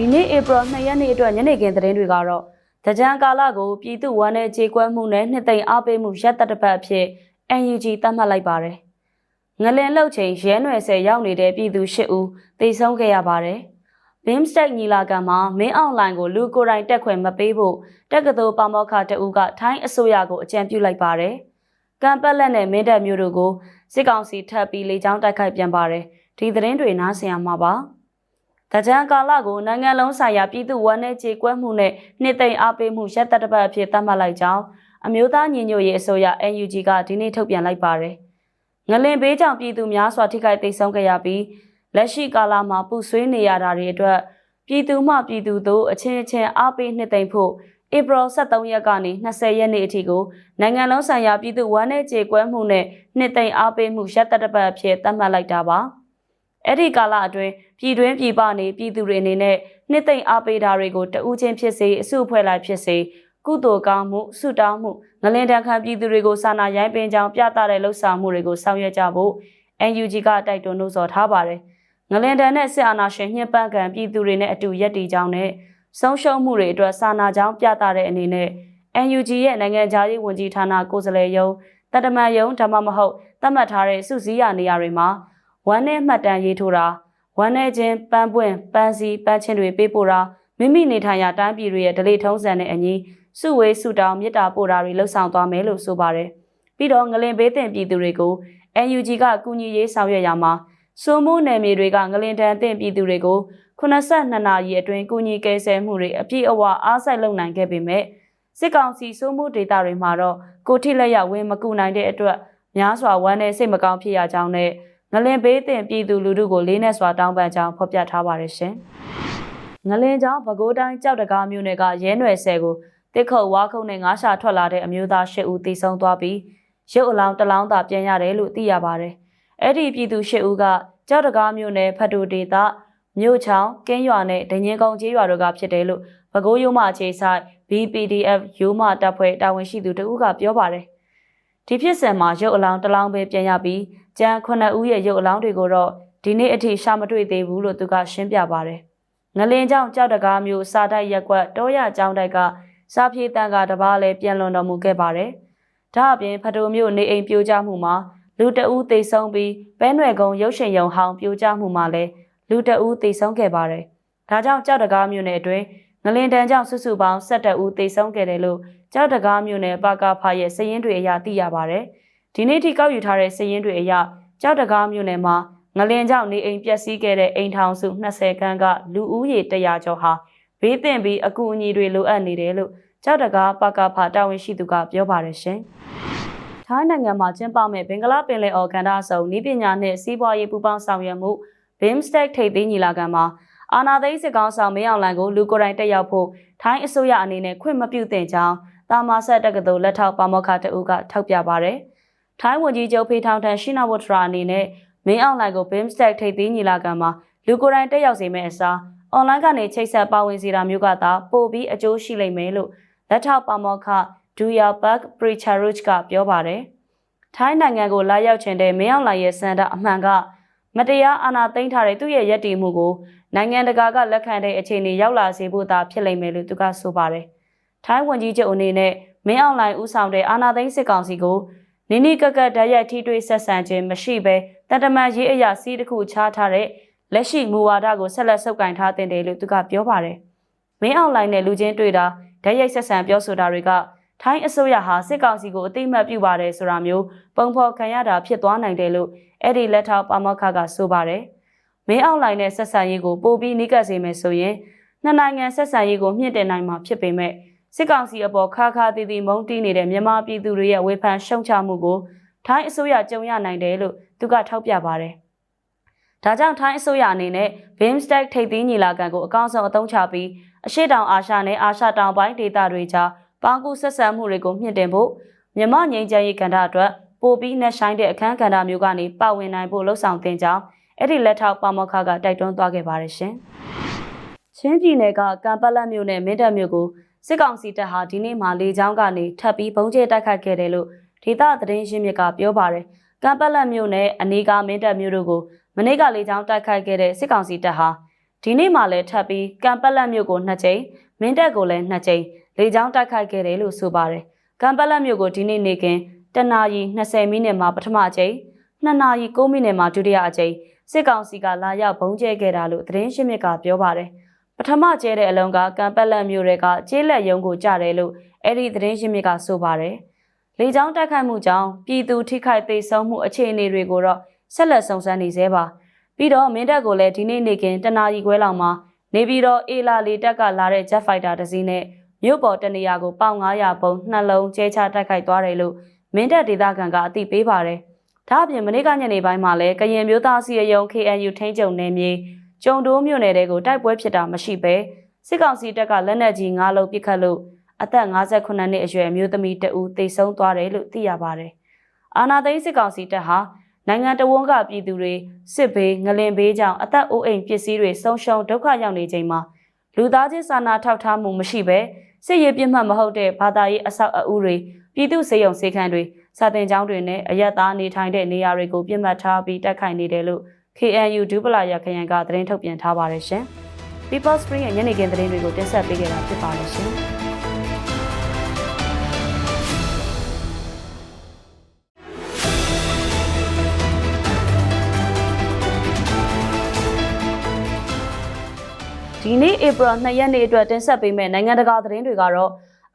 ဒီနေ့ဧပြီ2ရက်နေ့အတွက်ညနေခင်းသတင်းတွေကတော့တကြံကာလကိုပြည်သူ့ဝန်내ခြေကွဲမှုနဲ့နှစ်သိမ့်အားပေးမှုရက်သက်တစ်ပတ်အဖြစ် NUG သတ်မှတ်လိုက်ပါတယ်။ငလင်လှုပ်ချိန်ရဲနွယ်ဆယ်ရောက်နေတဲ့ပြည်သူ၈ဦးသေဆုံးခဲ့ရပါတယ်။ Bimstek ညီလာခံမှာမင်းအောင်လိုင်ကိုလူကိုယ်တိုင်တက်ခွင့်မပေးဖို့တက္ကသိုလ်ပါမောက္ခတအူးကထိုင်းအစိုးရကိုအကြံပြုလိုက်ပါတယ်။ကံပက်လက်နဲ့မင်းတပ်မျိုးတို့ကိုစစ်ကောင်စီထပ်ပြီးလေကြောင်းတိုက်ခိုက်ပြန်ပါတယ်။ဒီသတင်းတွေနားဆင်ရမှာပါ။ တကြံကာလကိုနိုင်ငံလုံးဆိုင်ရာပြည်သူ့ဝန်내ခြေကွဲမှုနဲ့နှစ်သိမ့်အားပေးမှုရက်သက်တစ်ပတ်အဖြစ်သတ်မှတ်လိုက်ကြောင်းအမျိုးသားညီညွတ်ရေးအစိုးရ NUG ကဒီနေ့ထုတ်ပြန်လိုက်ပါတယ်။ငလင်ဘေးကြောင့်ပြည်သူများစွာထိခိုက်သိမ်းဆုံးခဲ့ရပြီးလက်ရှိကာလမှာပူဆွေးနေရတာတွေအတွက်ပြည်သူမှပြည်သူတို့အချင်းချင်းအားပေးနှစ်သိမ့်ဖို့ဧပြီ23ရက်ကနေ20ရက်နေ့အထိကိုနိုင်ငံလုံးဆိုင်ရာပြည်သူ့ဝန်내ခြေကွဲမှုနဲ့နှစ်သိမ့်အားပေးမှုရက်သက်တစ်ပတ်အဖြစ်သတ်မှတ်လိုက်တာပါ။ အဲ့ဒီကာလအတွင်းပြည်တွင်းပြည်ပနေပြည်သူတွေအနေနဲ့နှစ်သိမ့်အားပေးတာတွေကိုတဦးချင်းဖြစ်စေအစုအဖွဲ့လိုက်ဖြစ်စေကုသိုလ်ကောင်းမှုဆုတောင်းမှုငလင်တန်ခံပြည်သူတွေကိုစာနာရိုင်းပင်ကြောင်းပြသတဲ့လှုပ်ဆောင်မှုတွေကိုဆောင်ရွက်ကြဖို့ NUG ကတိုက်တွန်းလို့ဆိုထားပါတယ်။ငလင်တန်နဲ့စစ်အာဏာရှင်ညှဉ်းပန်းခံပြည်သူတွေနဲ့အတူရက်တီကြောင်းနဲ့ဆုံးရှုံးမှုတွေအတွက်စာနာကြောင်းပြသတဲ့အနေနဲ့ NUG ရဲ့နိုင်ငံခြားရေးဝန်ကြီးဌာနကိုယ်စားလှယ်ယုံတတမန်ယုံဒါမှမဟုတ်သတ်မှတ်ထားတဲ့စုစည်းရနေရာတွေမှာ ဝမ်းနဲ့မှတ်တမ်းရေးထိုးတာဝမ်းနဲ့ချင်းပန်းပွင့်ပန်းစီပန်းချင်းတွေပေးပို့တာမိမိနေထိုင်ရာတိုင်းပြည်တွေရဲ့ဒလိထုံးစံနဲ့အညီစုဝေးစုတောင်းမေတ္တာပို့တာတွေလှုပ်ဆောင်သွားမယ်လို့ဆိုပါတယ်။ပြီးတော့ငလင်ဘေးတင်ပြည်သူတွေကို NUG ကကူညီရေးဆောင်ရွက်ရမှာစိုးမိုးနယ်မြေတွေကငလင်တန်တင်ပြည်သူတွေကို82နာရီအတွင်းကူညီကယ်ဆယ်မှုတွေအပြည့်အဝအားစိုက်လုပ်နိုင်ခဲ့ပေမဲ့စစ်ကောင်စီစိုးမိုးဒေတာတွေမှာတော့ကိုထိလက်ရဝင်မကူနိုင်တဲ့အတွက်များစွာဝမ်းနဲ့စိတ်မကောင်းဖြစ်ရကြောင်းနဲ့ ငလင်ဘေးတင်ပြည်သူလူထုကိုလေးနက်စွာတောင်းပန်ကြောင်းဖော်ပြထားပါတယ်ရှင်။ငလင်ကြောင့်ပဲခူးတိုင်းကြောက်တကားမြို့နယ်ကရဲနွယ်ဆယ်ကိုတစ်ခုတ်ဝါခုံနဲ့ငါးရှာထွက်လာတဲ့အမျိုးသား၈ဦးသေဆုံးသွားပြီးရုပ်အလောင်းတစ်လောင်းသာပြန်ရတယ်လို့သိရပါတယ်။အဲ့ဒီပြည်သူ၈ဦးကကြောက်တကားမြို့နယ်ဖတ်တူဒေသမြို့ချောင်းကင်းရွာနဲ့ဒညင်းကုန်းကျေးရွာတို့ကဖြစ်တယ်လို့ပဲခူးရိုးမအခြေဆိုင် BPDF ရိုးမတပ်ဖွဲ့တာဝန်ရှိသူတဦးကပြောပါတယ်။ ဒီဖြစ်စဉ်မှာရုပ်အလောင်းတစ်လောင်းပဲပြန်ရပြီးကျန်9ဦးရဲ့ရုပ်အလောင်းတွေကိုတော့ဒီနေ့အထိရှာမတွေ့သေးဘူးလို့သူကရှင်းပြပါတယ်။ငလင်ကြောင့်ကြောက်တကားမျိုးစာတိုက်ရက်ကွက်တောရကျောင်းတိုက်ကစားပြေးတန်ကတပားလည်းပြန်လွန်တော်မူခဲ့ပါတယ်။ဒါအပြင်ဖတိုမျိုးနေအိမ်ပြိုကျမှုမှာလူတအူးသေဆုံးပြီးပဲနွယ်ကုံရုပ်ရှင်ရုံဟောင်းပြိုကျမှုမှာလည်းလူတအူးသေဆုံးခဲ့ပါတယ်။ဒါကြောင့်ကြောက်တကားမျိုးနယ်အတွင်းငလင်တန်ကြောင့်စုစုပေါင်း12ဦးသေဆုံးခဲ့တယ်လို့ ကြောက်တကားမျိုးနယ်ပါကာဖာရဲ့စည်ရင်းတွေအရသိရပါတယ်။ဒီနေ့ထိကောက်ယူထားတဲ့စည်ရင်းတွေအရကြောက်တကားမျိုးနယ်မှာငလင်ကြောင့်နေအိမ်ပျက်စီးခဲ့တဲ့အိမ်ထောင်စု20ခန်းကလူဦးရေ100ကျော်ဟာဘေးသင့်ပြီးအကူအညီတွေလိုအပ်နေတယ်လို့ကြောက်တကားပကဖာတာဝန်ရှိသူကပြောပါတယ်ရှင်။ထိုင်းနိုင်ငံမှာကျင်းပမဲ့ဘင်္ဂလားပင်လယ်အော်ကန္တာဆုံဤပညာနဲ့စီးပွားရေးပူးပေါင်းဆောင်ရွက်မှု BIMSTEC ထိပ်သီးညီလာခံမှာအာနာသိန်းစစ်ကောင်းဆောင်မင်းအောင်လှိုင်ကိုလူကိုယ်တိုင်တက်ရောက်ဖို့ထိုင်းအစိုးရအနေနဲ့ခွင့်မပြုသင့်ကြောင်း တာမာဆက်တက္ကသိုလ်လက်ထောက်ပါမောက္ခတအုပ်ကထောက်ပြပါဗျ။ထိုင်းဝန်ကြီးချုပ်ဖေထောင်ထန်ရှိနာဝတ်ထရာအနေနဲ့မင်းအောင်လှိုင်ကို BIMSTEC ထိပ်သီးညီလာခံမှာလူကိုယ်တိုင်တက်ရောက်စေမယ့်အစားအွန်လိုင်းကနေချိတ်ဆက်ပါဝင်စီတာမျိုးကသာပို့ပြီးအကျိုးရှိလိမ့်မယ်လို့လက်ထောက်ပါမောက္ခဒူယာဘတ်ပရီချာရုချ်ကပြောပါတယ်။ထိုင်းနိုင်ငံကိုလာရောက်ခြင်းတဲ့မင်းအောင်လှိုင်ရဲ့စံတာအမှန်ကမတရားအာဏာသိမ်းထားတဲ့သူ့ရဲ့ရည်တည်မှုကိုနိုင်ငံတကာကလက်ခံတဲ့အခြေအနေရောက်လာစေဖို့သာဖြစ်လိမ့်မယ်လို့သူကဆိုပါတယ်။ ထိုင်းဝန်ကြီးချုပ်အနေနဲ့မင်းအောင်လှိုင်ဦးဆောင်တဲ့အာဏာသိမ်းစစ်ကောင်စီကိုနိနိကကတ်ဓာတ်ရိုက်ထိတွေ့ဆက်ဆံခြင်းမရှိဘဲတတမန်ရေးအရာစီးတစ်ခုချထားတဲ့လက်ရှိမူဝါဒကိုဆက်လက်ဆုပ်ကိုင်ထားတင်တယ်လို့သူကပြောပါတယ်။မင်းအောင်လှိုင်နဲ့လူချင်းတွေ့တာဓာတ်ရိုက်ဆက်ဆံပြောဆိုတာတွေကထိုင်းအစိုးရဟာစစ်ကောင်စီကိုအတိမတ်ပြုပါတယ်ဆိုတာမျိုးပုံဖော်ခံရတာဖြစ်သွားနိုင်တယ်လို့အဲ့ဒီလက်ထောက်ပါမောက္ခကဆိုပါတယ်။မင်းအောင်လှိုင်နဲ့ဆက်ဆံရေးကိုပိုပြီးနှိကပ်စေမယ်ဆိုရင်နှစ်နိုင်ငံဆက်ဆံရေးကိုမြင့်တင်နိုင်မှာဖြစ်ပေမဲ့ စစ်ကောင်စီအပေါ်ခါခါတီတီမုံတီးနေတဲ့မြန်မာပြည်သူတွေရဲ့ဝေဖန်ရှုံချမှုကိုထိုင်းအစိုးရကြုံရနိုင်တယ်လို့သူကထောက်ပြပါတယ်။ဒါကြောင့်ထိုင်းအစိုးရအနေနဲ့ BIMSTEC ထိပ်သီးညီလာခံကိုအကောင့်ဆုံးအသုံးချပြီးအရှေ့တောင်အာရှနဲ့အာရှတောင်ပိုင်းဒေသတွေကြားပေါင်းကူဆက်ဆံမှုတွေကိုမြင့်တင်ဖို့မြန်မာငြိမ်းချမ်းရေးကဏ္ဍအတွက်ပိုပြီးနှက်ဆိုင်တဲ့အခန်းကဏ္ဍမျိုးကနေပါဝင်နိုင်ဖို့လှုံ့ဆော်တင်ကြောင်းအဲ့ဒီလက်ထောက်ပါမောက္ခကတိုက်တွန်းသွားခဲ့ပါတယ်ရှင်။ချင်းပြည်နယ်ကကံပက်လက်မြို့နယ်မင်းတပ်မြို့ကို စစ်ကောင်စီတပ်ဟာဒီနေ့မှလေကြောင်းကနေထပ်ပြီးပုံကျဲတိုက်ခတ်ခဲ့တယ်လို့ဒေသသတင်းရင်းမြစ်ကပြောပါတယ်။ကံပက်လက်မြို့နယ်အနီးကမင်းတပ်မြို့တို့ကိုမနေ့ကလေကြောင်းတိုက်ခိုက်ခဲ့တဲ့စစ်ကောင်စီတပ်ဟာဒီနေ့မှလည်းထပ်ပြီးကံပက်လက်မြို့ကိုနှစ်ကြိမ်မင်းတပ်ကိုလည်းနှစ်ကြိမ်လေကြောင်းတိုက်ခိုက်ခဲ့တယ်လို့ဆိုပါတယ်ကံပက်လက်မြို့ကိုဒီနေ့နေ့ကင်းတနာရီ20မိနစ်မှာပထမအကြိမ်2နာရီ9မိနစ်မှာဒုတိယအကြိမ်စစ်ကောင်စီကလာရောက်ဘုံကျဲခဲ့တာလို့သတင်းရှင်းမြစ်ကပြောပါတယ် ပထမကျဲတဲ့အလုံးကကံပက်လက်မြို့တွေကကျေးလက်ရုံးကိုကြတယ်လို့အဲ့ဒီသတင်းရှင်းမြစ်ကဆိုပါတယ်လေကြောင်းတိုက်ခိုက်မှုကြောင့်ပြည်သူထိခိုက်ဒေဆုံးမှုအခြေအနေတွေကိုတော့ဆက်လက်စုံစမ်းနေသေးပါပြီးတော့မင်းတပ်ကိုလည်းဒီနေ့နေ့ကင်းတနာရီခွဲလောက်မှာနေပြီးတော့အေလာလီတက်ကလာတဲ့ Jet Fighter တစ်စီးနဲ့မြို့ပေါ်တနေရာကိုပေါင်900ပုံနှလုံးကျဲချတိုက်ခိုက်သွားတယ်လို့မင်းတပ်ဒေသခံကအသိပေးပါတယ်။ဒါအပြင်မနေ့ကညနေပိုင်းမှာလည်းကရင်မျိုးသားစီအယုံ KNU ထိန်းချုပ်နယ်မြေ ကျုံတိုးမြို့နယ်တဲကိုတိုက်ပွဲဖြစ်တာမရှိပဲစစ်ကောင်စီတပ်ကလက်နက်ကြီး9လုံးပစ်ခတ်လို့အသက်58နှစ်အရွယ်အမျိုးသမီးတဦးသေဆုံးသွားတယ်လို့သိရပါတယ်။အာနာသိန်းစစ်ကောင်စီတပ်ဟာနိုင်ငံတော်ဝန်ကပြည်သူတွေစစ်ဘေးငလင်ဘေးကြောင့်အသက်အိုးအိမ်ပစ္စည်းတွေဆုံးရှုံးဒုက္ခရောက်နေချိန်မှာလူသားချင်းစာနာထောက်ထားမှုမရှိဘဲစစ်ရေးပြစ်မှတ်မဟုတ်တဲ့ဘာသာရေးအဆောက်အဦတွေပြည်သူစေယုံစေခန်းတွေစာတင်ကျောင်းတွေနဲ့အရက်သားနေထိုင်တဲ့နေရာတွေကိုပြစ်မှတ်ထားပြီးတိုက်ခိုက်နေတယ်လို့ KNU ဒူပလာရခရိုင်ကသတင်းထုတ်ပြန်ထားပါတယ်ရှင်။ People Spring ရဲ့ညနေခင်းသတင်းတွေကိုတင်ဆက်ပေးခဲ့တာဖြစ်ပါတယ်ရှင်။ဒီနေ့ဧပြီ2ရက်နေ့အတွက်တင်ဆက်ပေးမယ့်နိုင်ငံတကာသတင်းတွေကတော့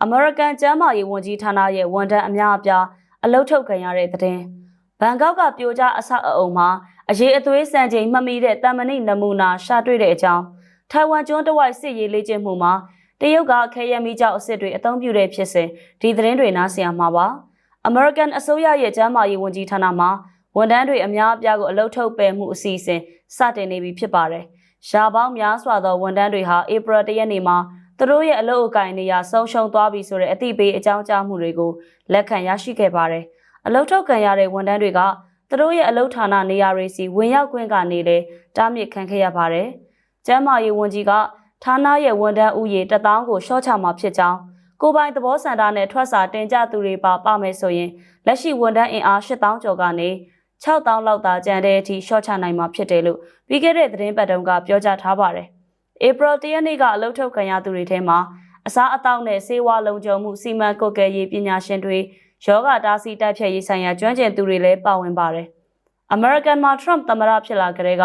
American ကျန်းမာရေးဝန်ကြီးဌာနရဲ့ဝန်ထမ်းအများအပြားအလုထုတ်ခံရတဲ့သတင်း။ ဘန်ကောက်ကပြိုကျအဆောက်အအုံမှာအရေးအသွေးစံချိန်မှတ်မိတဲ့တမန်နိနမူနာရှာတွေ့တဲ့အကြောင်းထိုင်ဝမ်ကျွန်းတဝိုက်စစ်ရေးလေ့ကျင့်မှုမှာတရုတ်ကခဲယမ်းမီးကျောက်အစ်စ်တွေအသုံးပြုတဲ့ဖြစ်စဉ်ဒီသတင်းတွေနားဆင်ရမှာပါ။ American အစိုးရရဲ့ကျန်းမာရေးဝန်ကြီးဌာနမှာဝန်ထမ်းတွေအများအပြားကိုအလုထုတ်ပယ်မှုအစီအစဉ်စတင်နေပြီဖြစ်ပါတယ်။ရှားပေါင်းများစွာသောဝန်ထမ်းတွေဟာဧပြီ၁ရက်နေ့မှာသူတို့ရဲ့အလုပ်အကင်နေရာဆုံးရှုံးသွားပြီဆိုတဲ့အသိပေးအကြောင်းကြားမှုတွေကိုလက်ခံရရှိခဲ့ပါတယ်။ အလုပ်ထုတ်ခံရတဲ့ဝန်ထမ်းတွေကသူတို့ရဲ့အလုပ်ဌာနနေရာတွေစီဝင်ရောက်ခွင့်ကနေလေတားမြစ်ခံခဲ့ရပါတယ်။ကျန်းမာရေးဝန်ကြီးကဌာနရဲ့ဝန်ထမ်းဦးရေတထောင်ကိုရှော့ချမှာဖြစ်ကြောင်းကိုပိုင်သဘောစံတာနဲ့ထွက်စာတင်ကြသူတွေပါပါမယ်ဆိုရင်လက်ရှိဝန်ထမ်းအင်အား8000ကျော်ကနေ6000လောက်သာကျန်တဲ့အထိရှော့ချနိုင်မှာဖြစ်တယ်လို့ပြီးခဲ့တဲ့သတင်းပတ်တုန်းကပြောကြားထားပါတယ်။ဧပြီ၁ရက်နေ့ကအလုပ်ထုတ်ခံရသူတွေထဲမှာအစားအသောက်နဲ့ဆေးဝါးလုံခြုံမှုစီမံကွပ်ကဲရေးပညာရှင်တွေ ယောဂတားဆီးတိုက်ဖြတ်ရေးဆိုင်ရာကျွမ်းကျင်သူတွေလည်းပါဝင်ပါတယ်။ American မှာ Trump သမ္မတဖြစ်လာကြတဲ့က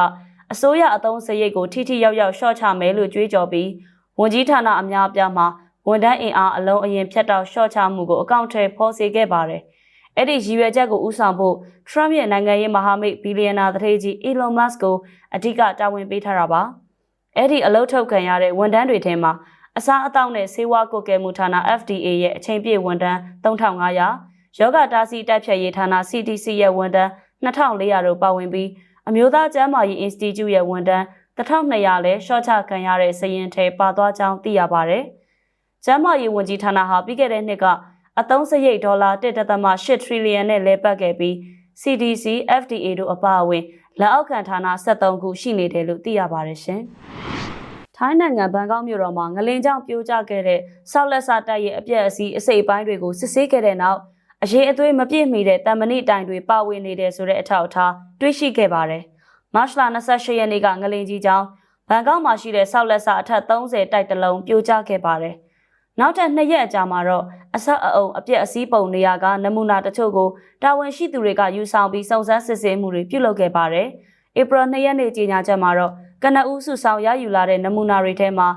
အစိုးရအသုံးစရိတ်ကိုထိထိရောက်ရောက်ရှော့ချမယ်လို့ကြွေးကြော်ပြီးဝန်ကြီးဌာနအများအပြားမှာဝန်ထမ်းအင်အားအလုံးအရင်ဖြတ်တောက်ရှော့ချမှုကိုအကောင့်ထဲဖော်စေခဲ့ပါတယ်။အဲ့ဒီရည်ရွယ်ချက်ကိုဥဆောင်ဖို့ Trump ရဲ့နိုင်ငံရေးမဟာမိတ်ဘီလီယံနာတထေးကြီး Elon Musk ကိုအဓိကတာဝန်ပေးထားတာပါ။အဲ့ဒီအလုတ်ထုတ်ခံရတဲ့ဝန်ထမ်းတွေထဲမှာအစားအသောက်နဲ့ဆေးဝါးကုတ်ကဲမှုဌာန FDA ရဲ့အချိန်ပြည့်ဝန်ထမ်း3500 ယောဂတားဆီးတိုက်ဖြတ်ရေးဌာန CDC ရဲ့ဝန်ထမ်း2400တို့ပါဝင်ပြီးအမျိုးသားကျန်းမာရေး Institute ရဲ့ဝန်ထမ်း1200လည်းရှော့ချခံရတဲ့စရင်ထဲပါသွားကြောင်းသိရပါတယ်။ကျန်းမာရေးဝန်ကြီးဌာနဟာပြီးခဲ့တဲ့နှစ်ကအသုံးစရိတ်ဒေါ်လာ1.8 trillion နဲ့လဲပတ်ခဲ့ပြီး CDC, FDA တို့အပါအဝင်လက်အောက်ခံဌာန73ခုရှိနေတယ်လို့သိရပါတယ်ရှင်။ထိုင်းနိုင်ငံဘန်ကောက်မြို့တော်မှာငလင်ကြောင့်ပြိုကျခဲ့တဲ့ဆောက်လက်စတိုက်ရဲ့အပြက်အစီးအစိပ်ပိုင်းတွေကိုစစ်ဆေးခဲ့တဲ့နောက် အရေးအသွေးမပြည့်မီတဲ့တမ္မဏိတိုင်တွေပါဝင်နေတယ်ဆိုတဲ့အထောက်အထားတွေ့ရှိခဲ့ပါတယ်။မတ်လ28ရက်နေ့ကငလင်ကြီးကြောင့်ဘန်ကောက်မှာရှိတဲ့ဆောက်လက်စအထက်30တိုက်တလုံးပြိုကျခဲ့ပါတယ်။နောက်ထပ်နှစ်ရက်အကြာမှာတော့အဆက်အအုံအပြက်အစည်းပုံနေရာကနမူနာတချို့ကိုတာဝန်ရှိသူတွေကယူဆောင်ပြီးစုံစမ်းစစ်ဆေးမှုတွေပြုလုပ်ခဲ့ပါတယ်။ဧပြီ2ရက်နေ့ကြေညာချက်မှာတော့ကနအူးစုဆောင်ရယူလာတဲ့နမူနာတွေထဲမှာ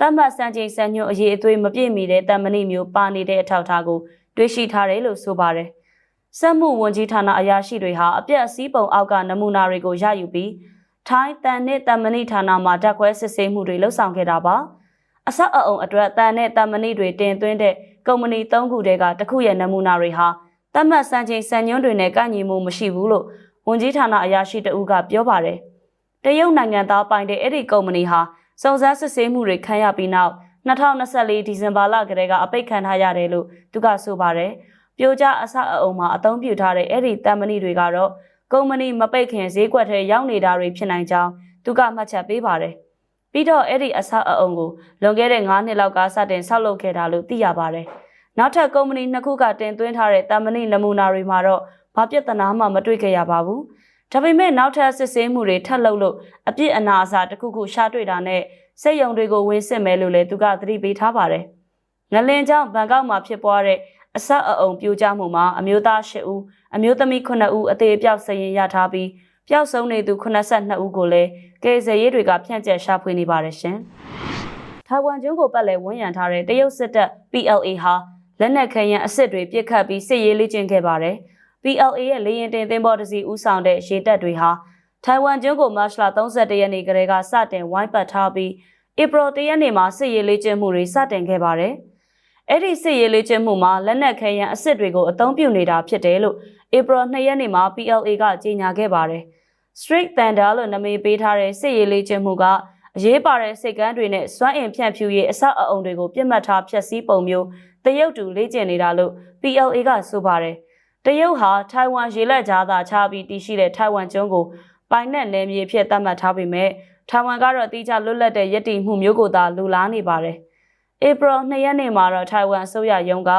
တတ်မှတ်စံချိန်စံညွှန်းအရေးအသွေးမပြည့်မီတဲ့တမ္မဏိမျိုးပါနေတဲ့အထောက်အထားကို တွေ့ရှိထားတယ်လို့ဆိုပါတယ်။စက်မှုဝန်ကြီးဌာနအရာရှိတွေဟာအပြက်အစည်းပုံအောက်ကနမူနာတွေကိုရယူပြီးထိုင်းတန်နဲ့တမ္မဏိဌာနမှာဓာတ်ခွဲစစ်ဆေးမှုတွေလှုပ်ဆောင်ခဲ့တာပါ။အဆောက်အအုံအတွက်တန်နဲ့တမ္မဏိတွေတင်သွင်းတဲ့ကုမ္ပဏီ၃ခုတည်းကတစ်ခုရဲ့နမူနာတွေဟာတတ်မှတ်စံချိန်စံညွှန်းတွေနဲ့ကိုက်ညီမှုမရှိဘူးလို့ဝန်ကြီးဌာနအရာရှိတဦးကပြောပါတယ်။တရုတ်နိုင်ငံသားပိုင်တဲ့အဲ့ဒီကုမ္ပဏီဟာစုံစမ်းစစ်ဆေးမှုတွေခံရပြီးနောက် 2024ဒီဇင်ဘာလကတည်းကအပိတ်ခံထားရတယ်လို့သူကဆိုပါတယ်။ပြိုကျအဆောက်အအုံမှာအသုံးပြုထားတဲ့အဲ့ဒီတမ္မဏိတွေကတော့ကုမ္ပဏီမပိတ်ခင်ဈေးကွက်ထဲရောက်နေတာတွေဖြစ်နိုင်ကြောင်းသူကမှတ်ချက်ပေးပါတယ်။ပြီးတော့အဲ့ဒီအဆောက်အအုံကိုလွန်ခဲ့တဲ့9နှစ်လောက်ကစတင်ဆောက်လုပ်ခဲ့တာလို့သိရပါတယ်။နောက်ထပ်ကုမ္ပဏီနှစ်ခုကတင်သွင်းထားတဲ့တမ္မဏိနမူနာတွေမှာတော့ဘာပြဿနာမှမတွေ့ခဲ့ရပါဘူး။ဒါပေမဲ့နောက်ထပ်စစ်ဆေးမှုတွေထပ်လုပ်လို့အပြစ်အနာအဆာတစ်ခုခုရှာတွေ့တာနဲ့ စိတ်ယုံတွေကိုဝင်စစ်မယ်လို့လည်းသူကသတိပေးထားပါတယ်။ငလင်ကြောင့်ဘန်ကောက်မှာဖြစ်ပွားတဲ့အဆက်အအုံပြိုကျမှုမှာအမျိုးသား၈ဦးအမျိုးသမီး9ဦးအသေးအပြောက်စရင်ရထားပြီးပျောက်ဆုံးနေသူ82ဦးကိုလည်းကယ်ဆယ်ရေးတွေကဖြန့်ကျက်ရှာဖွေနေပါတယ်ရှင်။ထိုင်ဝမ်ကျွန်းကိုပတ်လည်ဝန်းရံထားတဲ့တရုတ်စစ်တပ် PLA ဟာလက်နက်ခဲယမ်းအစစ်တွေပစ်ခတ်ပြီးစစ်ရေးလေ့ကျင့်ခဲ့ပါတယ်။ PLA ရဲ့လေရင်တင်သင်္ဘောတစ်စီးဦးဆောင်တဲ့ရေတပ်တွေဟာ ထိုင်ဝမ်ကျွန်းကိုမတ်လ31ရက်နေ့ကလေးကစတင်ဝိုင်းပတ်ထားပြီးဧပြီ1ရက်နေ့မှာစစ်ရေးလေ့ကျင့်မှုတွေစတင်ခဲ့ပါတယ်။အဲ့ဒီစစ်ရေးလေ့ကျင့်မှုမှာလက်နက်ခဲယမ်းအစစ်တွေကိုအသုံးပြုနေတာဖြစ်တယ်လို့ဧပြီ2ရက်နေ့မှာ PLA ကကြေညာခဲ့ပါတယ်။ Street Thunder လို့နာမည်ပေးထားတဲ့စစ်ရေးလေ့ကျင့်မှုကအရေးပါတဲ့စိတ်ကမ်းတွေနဲ့စွမ်းအင်ဖြန့်ဖြူရေးအဆောက်အအုံတွေကိုပြစ်မှတ်ထားဖျက်ဆီးပုံမျိုးတရုတ်တူလေ့ကျင့်နေတာလို့ PLA ကဆိုပါတယ်။တရုတ်ဟာထိုင်ဝမ်ရေလက်ကြားသာချပြီးတည်ရှိတဲ့ထိုင်ဝမ်ကျွန်းကို ပိုင်နက်နယ်မြေဖြစ်သတ်မှတ်ထားပေမဲ့ထိုင်ဝမ်ကတော့အတိအကျလွတ်လပ်တဲ့ရည်တည်မှုမျိုးကိုသာလူလားနေပါတယ်။ဧပြီ2ရက်နေ့မှာတော့ထိုင်ဝမ်အစိုးရရုံးက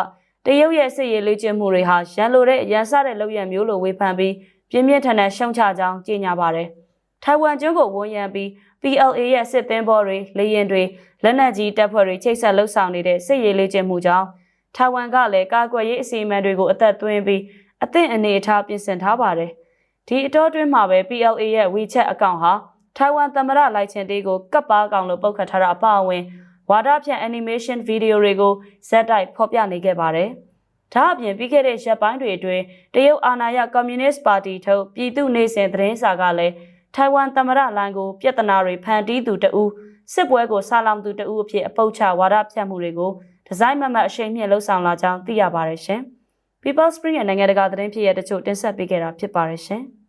တရုတ်ရဲ့စစ်ရေးလေ့ကျင့်မှုတွေဟာရန်လိုတဲ့ရန်စတဲ့လုပ်ရမျိုးလိုဝေဖန်ပြီးပြင်းပြင်းထန်ထန်ရှုံချကြောင်းကြေညာပါတယ်။ထိုင်ဝမ်ကျွန်းကိုဝန်ရံပြီး PLA ရဲ့စစ်သင်းဘောတွေလေရင်တွေလက်နက်ကြီးတပ်ဖွဲ့တွေချိတ်ဆက်လှုပ်ဆောင်နေတဲ့စစ်ရေးလေ့ကျင့်မှုကြောင့်ထိုင်ဝမ်ကလည်းကာကွယ်ရေးအစီအမံတွေကိုအသက်သွင်းပြီးအသင့်အနေအထားပြင်ဆင်ထားပါတယ်။ ဒီအတောအတွင်းမှာပဲ PLA ရဲ့ WeChat အကောင့်ဟာထိုင်ဝမ်သမ္မတလိုက်ချင်တေးကိုကပ်ပါကောင်လို့ပုတ်ခတ်ထားတာအပအဝင်ဝါဒဖြန့် animation video တွေကိုဇက်တိုက်ဖော်ပြနေခဲ့ပါတယ်။ဒါအပြင်ပြီးခဲ့တဲ့ရက်ပိုင်းတွေအတွင်းတရုတ်အာဏာရကွန်မြူနစ်ပါတီထုတ်ပြည်သူ့နေစဉ်သတင်းစာကလည်းထိုင်ဝမ်သမ္မတလိုင်းကိုပြဿနာတွေဖန်တီးသူတဦးစစ်ပွဲကိုဆာလောင်သူတဦးအဖြစ်အပုတ်ချဝါဒဖြန့်မှုတွေကိုဒီဇိုင်းမမတ်အရှိန်မြင့်လှုပ်ဆောင်လာကြောင်းသိရပါတယ်ရှင်။ People Spring ရဲ့နိုင်ငံတကာသတင်းဖြစ်ရတဲ့တချို့တင်ဆက်ပေးခဲ့တာဖြစ်ပါတယ်ရှင်။